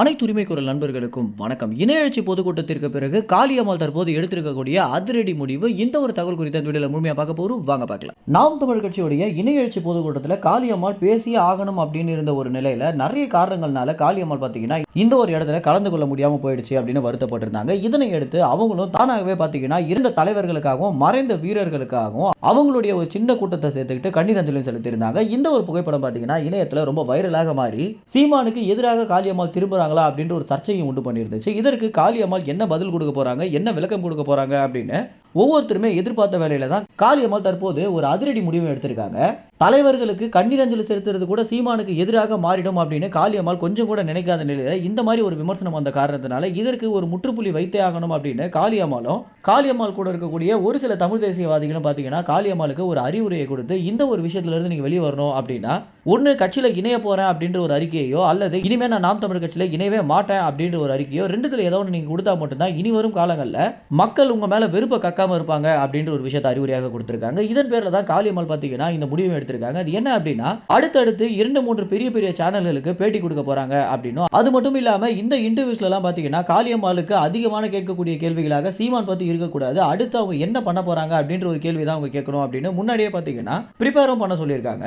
அனைத்து உரிமை குரல் நண்பர்களுக்கும் வணக்கம். இணையழ்ச்சி பொதுக்கூட்டத்திற்கு பிறகு காளியம்மாள் தற்போது எடுத்திருக்கக்கூடிய அதிரடி முடிவு. இந்த ஒரு தகவல் குறித்த இந்த முழுமையாக பார்க்க போகிறோம் வாங்க பார்க்கலாம். நாம் தமிழ் கட்சியுடைய இணையழ்ச்சி பொதுக்கூட்டத்தில் காளியம்மாள் பேசியே ஆகணும் அப்படின்னு இருந்த ஒரு நிலையில் நிறைய காரணங்கள்னால காளியம்மாள் பார்த்தீங்கன்னா இந்த ஒரு இடத்துல கலந்து கொள்ள முடியாமல் போயிடுச்சு அப்படின்னு வருத்தப்பட்டிருந்தாங்க. இதனை எடுத்து அவங்களும் தானாகவே பார்த்தீங்கன்னா இருந்த தலைவர்களுக்காகவும் மறைந்த வீரர்களுக்காகவும் அவங்களுடைய ஒரு சின்ன கூட்டத்தை சேர்த்துக்கிட்டு கண்ணீரஞ்சலி செலுத்தியிருந்தாங்க. இந்த ஒரு புகைப்படம் பார்த்தீங்கன்னா இணையத்தில் ரொம்ப வைரலாக மாறி சீமானுக்கு எதிராக காளியம்மாள் போகிறாங்களா அப்படின்ற ஒரு சர்ச்சையும் உண்டு பண்ணியிருந்துச்சு இதற்கு காளியம்மாள் என்ன பதில் கொடுக்க போறாங்க? என்ன விளக்கம் கொடுக்க போறாங்க அப்படின்னு ஒவ்வொருத்தருமே எதிர்பார்த்த வேலையில தான் காளியம்மாள் தற்போது ஒரு அதிரடி முடிவு எடுத்திருக்காங்க. தலைவர்களுக்கு கண்ணீரஞ்சலி செலுத்துறது கூட சீமானுக்கு எதிராக மாறிடும் அப்படின்னு காளியம்மாள் கொஞ்சம் கூட நினைக்காத நிலையில இந்த மாதிரி ஒரு விமர்சனம் வந்த காரணத்தினால இதற்கு ஒரு முற்றுப்புள்ளி வைத்தே ஆகணும் அப்படின்னு காளியம்மாளும் காளியம்மாள் கூட இருக்கக்கூடிய ஒரு சில தமிழ் தேசியவாதிகளும் பார்த்தீங்கன்னா காளியம்மாளுக்கு ஒரு அறிவுரையை கொடுத்து இந்த ஒரு விஷயத்துல இருந்து நீங்க வெளியே வரணும் அப்படின்னா ஒன்று கட்சியில இணைய போறேன் அப்படின்ற ஒரு அறிக்கையோ அல்லது இனிமே நான் நாம் தமிழ் கட்சியில இணையவே மாட்டேன் அப்படின்ற ஒரு அறிக்கையோ ரெண்டுத்துல ஏதோ ஒன்று நீங்க கொடுத்தா மட்டும்தான் இனி வரும் காலங்களில் மக்கள் உங்க மேல வெறுப்பை கக்காம இருப்பாங்க அப்படின்ற ஒரு விஷயத்தை அறிவுரையாக கொடுத்திருக்காங்க. இதன் பேரில் தான் காளியம்மாள் பார்த்தீங்கன்னா இந்த முடிவை எடுத்திருக்காங்க. அது என்ன அப்படின்னா அடுத்தடுத்து இரண்டு மூன்று பெரிய பெரிய சேனல்களுக்கு பேட்டி கொடுக்க போறாங்க அப்படின்னும். அது மட்டும் இல்லாமல் இந்த இன்டர்வியூஸ்லாம் பார்த்தீங்கன்னா காளியம்மாளுக்கு அதிகமான கேட்கக்கூடிய கேள்விகளாக சீமான் பற்றி இருக்கக்கூடாது அடுத்து அவங்க என்ன பண்ண போறாங்க அப்படின்ற ஒரு கேள்வி தான் அவங்க கேட்கணும் அப்படின்னு முன்னாடியே பார்த்தீங்கன்னா ப்ரிப்பேரும் பண்ண சொல்லியிருக்காங்க.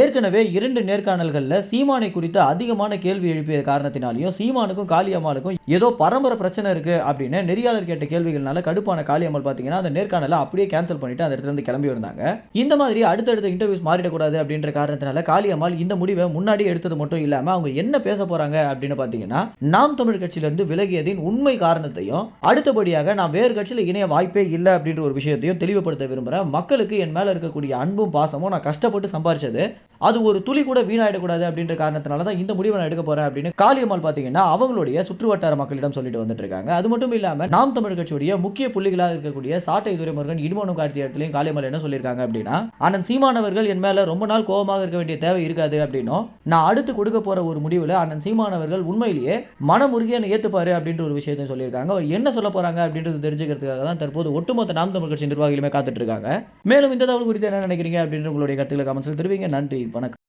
ஏற்கனவே இரண்டு நேர்காணல்களில் சீமானை குறித்து அதிகமான கேள்வி எழுப்பிய காரணத்தினாலையும் சீமானுக்கும் காளியம்மாளுக்கும் ஏதோ பரம்பரை பிரச்சனை இருக்கு அப்படின்னு நெறியாளர் கேட்ட கேள்விகள்னால கடுப்பான காளியம்மாள் பார்த்தீங்கன்னா அந்த நேர்காணலை அப்படியே கேன்சல் பண்ணிட்டு அந்த இடத்துல இருந்து கிளம்பி வந்தாங்க. இந்த மாதிரி அடுத்தடுத்த இன்டர்வியூஸ் மாறிடக்கூடாது அப்படின்ற காரணத்தினால காளியம்மாள் இந்த முடிவை முன்னாடி எடுத்தது மட்டும் இல்லாம அவங்க என்ன பேச போறாங்க அப்படின்னு பார்த்தீங்கன்னா நாம் தமிழ் கட்சியிலிருந்து விலகியதின் உண்மை காரணத்தையும் அடுத்தபடியாக நான் வேறு கட்சியில் இணைய வாய்ப்பே இல்லை அப்படின்ற ஒரு விஷயத்தையும் தெளிவுபடுத்த விரும்புகிறேன் மக்களுக்கு என் மேல இருக்கக்கூடிய அன்பும் பாசமும் நான் கஷ்டப்பட்டு சம்பாரிச்சது அது ஒரு துளி கூட வீணாயிடக்கூடாது அப்படின்ற காரணத்தினால தான் இந்த முடிவை நான் எடுக்க போறேன் அப்படின்னு காளியம்மாள் பார்த்தீங்கன்னா அவங்களுடைய சுற்றுவட்டார மக்களிடம் சொல்லிட்டு வந்துட்டு இருக்காங்க அது மட்டும் இல்லாம நாம் தமிழ் கட்சியுடைய முக்கிய புள்ளிகளாக இருக்கக்கூடிய சாட்டை துரைமுருகன் இடுமனும் கார்த்தி இடத்துலையும் காளியம்மாள் என்ன சொல்லியிருக்காங்க அப்படின்னா அண்ணன் சீமானவர்கள் என் மேல ரொம்ப நாள் கோபமாக இருக்க வேண்டிய தேவை இருக்காது அப்படின்னும் நான் அடுத்து கொடுக்க போற ஒரு முடிவுல அண்ணன் சீமானவர்கள் உண்மையிலேயே மனமுருகி என்னை ஏத்துப்பாரு அப்படின்ற ஒரு விஷயத்தையும் சொல்லியிருக்காங்க. அவர் என்ன சொல்ல போறாங்க அப்படின்றது தெரிஞ்சுக்கிறதுக்காக தான் தற்போது ஒட்டுமொத்த நாம் தமிழ் கட்சி நிர்வாகிகளுமே காத்துட்டு இருக்காங்க மேலும் இந்த தகவல் குறித்து என்ன நினைக்கிறீங்க அப்படின்ற உங்களுடைய கருத்துக்களை கமெண்ட்ஸில் தெரிவிங்க. நன்றி. வணக்கம்.